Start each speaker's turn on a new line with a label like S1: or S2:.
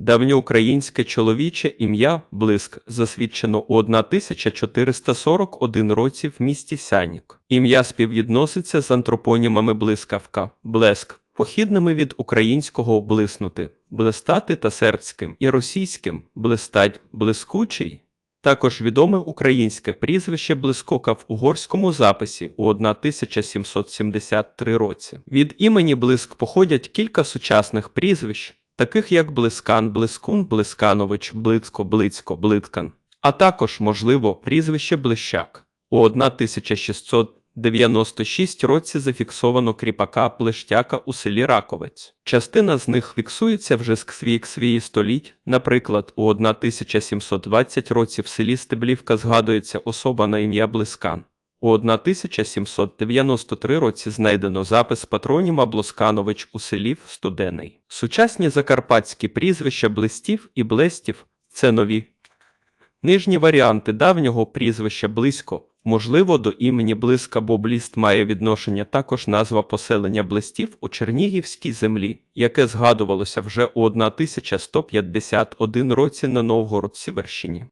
S1: Давньоукраїнське чоловіче ім'я Блиск засвідчено у 1441 році в місті Сянік. Ім'я співвідноситься з антропонімами блискавка, блеск, похідними від українського блиснути, блистати та сербським і російським блистать, блискучий. Також відоме українське прізвище Блискока в угорському записі у 1773 році. Від імені Блиск походять кілька сучасних прізвищ, таких як Блискан, Блискун, Блисканович, Блицько, Блицько, Блиткан, а також, можливо, прізвище Блищак. У 1696 році зафіксовано кріпака Плещака у селі Раковець. Частина з них фіксується вже з ксвій свої століть. Наприклад, у 1720 році в селі Стеблівка згадується особа на ім'я Блискан. У 1793 році знайдено запис патроніма Блосканович у селі Студений. Сучасні закарпатські прізвища Блистів і Блестів це нові Нижні варіанти давнього прізвища близько, можливо, до імені Блиска, бо Бліст має відношення також назва поселення Блистів у Чернігівській землі, яке згадувалося вже у 1151 році на Новгород-Сіверщині.